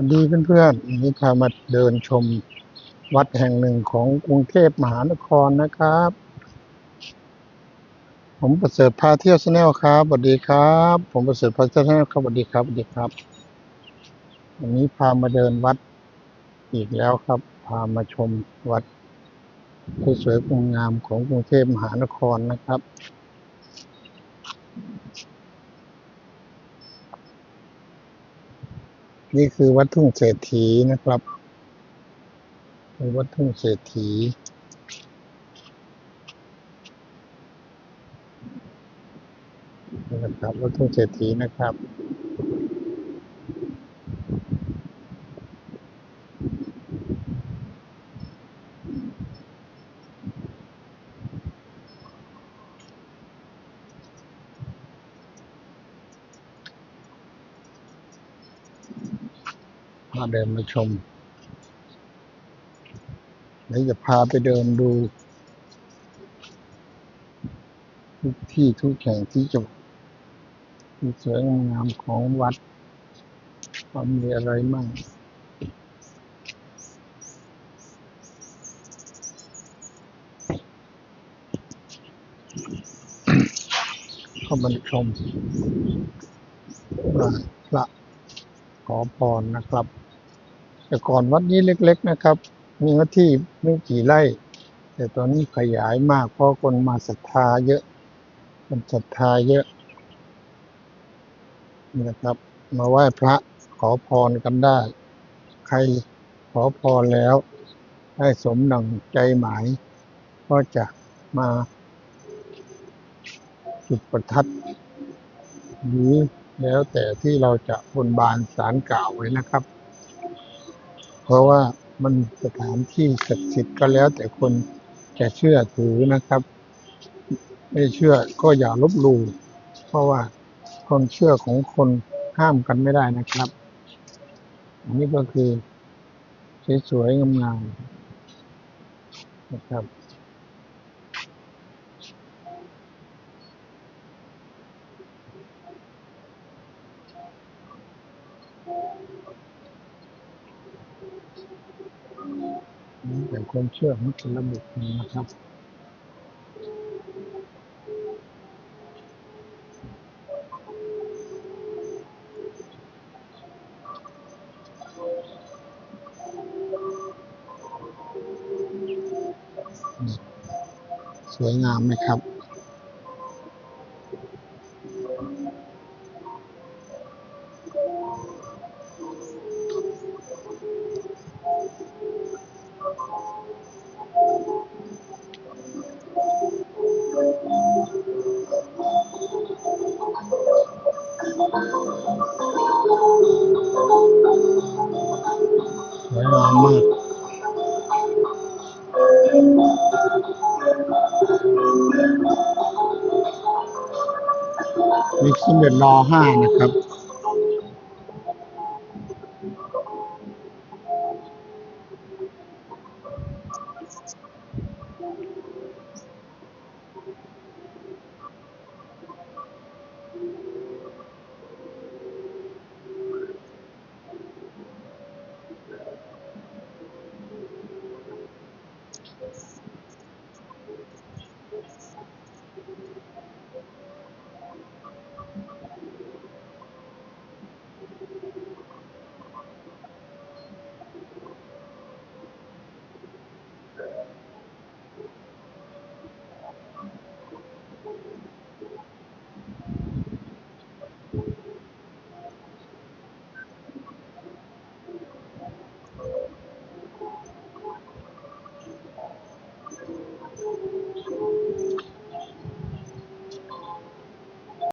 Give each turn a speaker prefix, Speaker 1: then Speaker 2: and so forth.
Speaker 1: วัสดีเพื่อนๆวันนี้พามาเดินชมวัดแห่งหนึ่งของกรุงเทพมหานครนะครับ ผมประเสริฐพาเที่ยวชาแนลครับสวัสดีครับ ผมประเสริฐพาเที่ยวชาแนลครับสวัสดีครับสวัสดีครับ วันนี้พามาเดินวัดอีกแล้วครับ พามาชมวัดสวยๆงามของกรุงเทพมหานครนะครับ นี่คือวัดทุ่งเศรษฐีนะครับวัดทุ่งเศรษฐีนี่นะครับวัดทุ่งเศรษฐีนะครับาเดินมาชมเดี๋ยวจะพาไปเดินดู ทุกที่ทุกแห่งที่จะที่สวยงามของวัดว่ามีอะไรมั่งเข้ามาชมพระขอพรนะครับ แต่ก่อนวัดนี้เล็ก ๆนะครับ มีที่ไม่กี่ไร่ แต่ตอนนี้ขยายมากเพราะคนมาศรัทธาเยอะคนศรัทธาเยอะนี่นะครับ มาไหว้พระขอพรกันได้ ใครขอพรแล้ว ได้สมดังใจหมาย ก็จะมาจุดประทัดหรือแล้วแต่ที่เราจะบนบานสารกล่าวไว้นะครับ เพราะว่ามันสถานที่ศักดิ์สิทธิ์ก็แล้ว แต่คนจะเชื่อถือนะครับ ไม่เชื่อก็อย่าลบหลู่เพราะว่าความเชื่อของคนห้ามกันไม่ได้นะครับ อันนี้ก็คือสวยๆงามๆนะครับ นี่เป็นความเชื่อของแต่ละบุคคลนะครับสวยงามไหมครับ สวยงามมากมีสมเด็จรอห้านะครับ